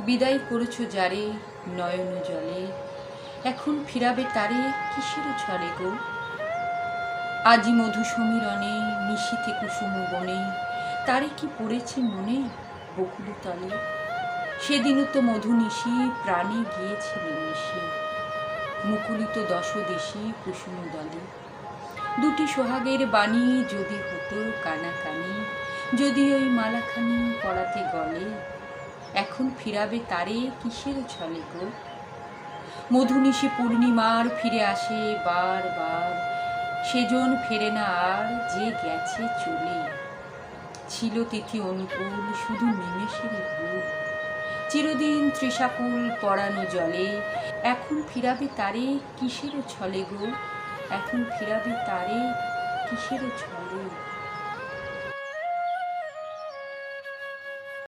বিদায় করেছ যারে নয়ন জলে। এখন ফিরাবে তারে কিসের ছলে গো? আজি মধু সমীরণে নিশীতে কুসুম বনে, তারে কি পড়েছে মনে বকুল তলে? সেদিনও তো মধু নিশি প্রাণে গিয়েছিল নিশি মুকুলিত দশদেশি কুসুম দলে। দুটি সোহাগের বাণী যদি হতো কানাকানি, যদি ওই মালাখানি পড়াতে গলে এখন ফিরাবে তারে কিসের ছলে গো? মধুনিশি পূর্ণিমার ফিরে আসে বার বার, সেজন ফেরে না আর যে গেছে চলে। ছিল তিথি অনুকূল, শুধু নিমেষের ভুল চিরদিন তৃষাকুল পরানো জলে, এখন ফিরাবে তারে কিসের ছলে গো? এখন ফিরাবে তারে কিসের ছলে?